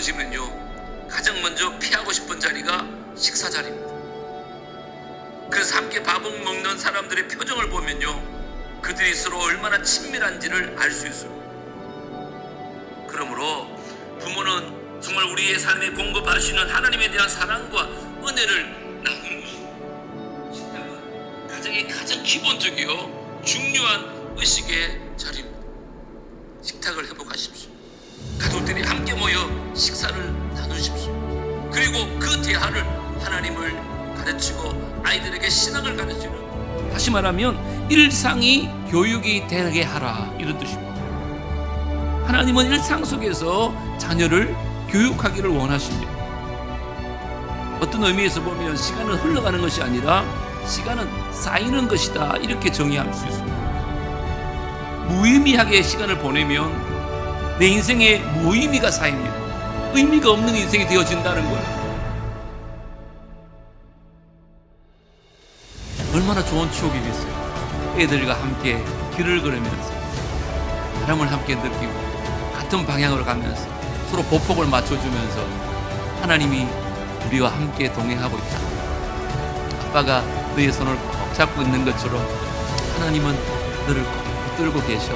지면요 가장 먼저 피하고 싶은 자리가 식사 자리입니다. 그래서 함께 밥을 먹는 사람들의 표정을 보면요 그들이 서로 얼마나 친밀한지를 알 수 있습니다. 그러므로 부모는 정말 우리의 삶에 공급하시는 하나님에 대한 사랑과 은혜를 나누는 것. 식탁은 가정의 가장 기본적이요 중요한 의식의 자리입니다. 식탁을 회복하십시오. 가족들이 함께 모여 식사를 나누십시오. 그리고 그 대화를 하나님을 가르치고 아이들에게 신앙을 가르치는 다시 말하면 일상이 교육이 되게 하라 이런 뜻입니다. 하나님은 일상 속에서 자녀를 교육하기를 원하십니다. 어떤 의미에서 보면 시간은 흘러가는 것이 아니라 시간은 쌓이는 것이다 이렇게 정의할 수 있습니다. 무의미하게 시간을 보내면 내 인생에 무의미가 쌓입니다. 의미가 없는 인생이 되어진다는 거예요. 얼마나 좋은 추억이겠어요. 애들과 함께 길을 걸으면서 바람을 함께 느끼고 같은 방향으로 가면서 서로 보폭을 맞춰주면서 하나님이 우리와 함께 동행하고 있다. 아빠가 너의 손을 꼭 잡고 있는 것처럼 하나님은 너를 꼭 붙들고 계셔.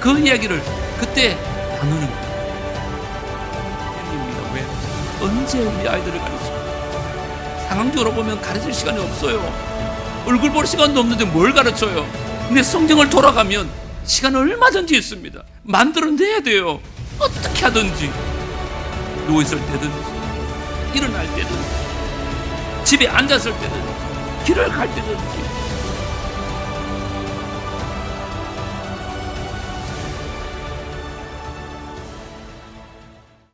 그 이야기를 그때 나누는. 왜? 언제 우리 아이들을 가르쳐? 상황적으로 보면 가르칠 시간이 없어요. 얼굴 볼 시간도 없는데 뭘 가르쳐요? 근데 성경을 돌아가면 시간 얼마든지 있습니다. 만들어내야 돼요. 어떻게 하든지. 누워있을 때든지, 일어날 때든지, 집에 앉았을 때든지, 길을 갈 때든지,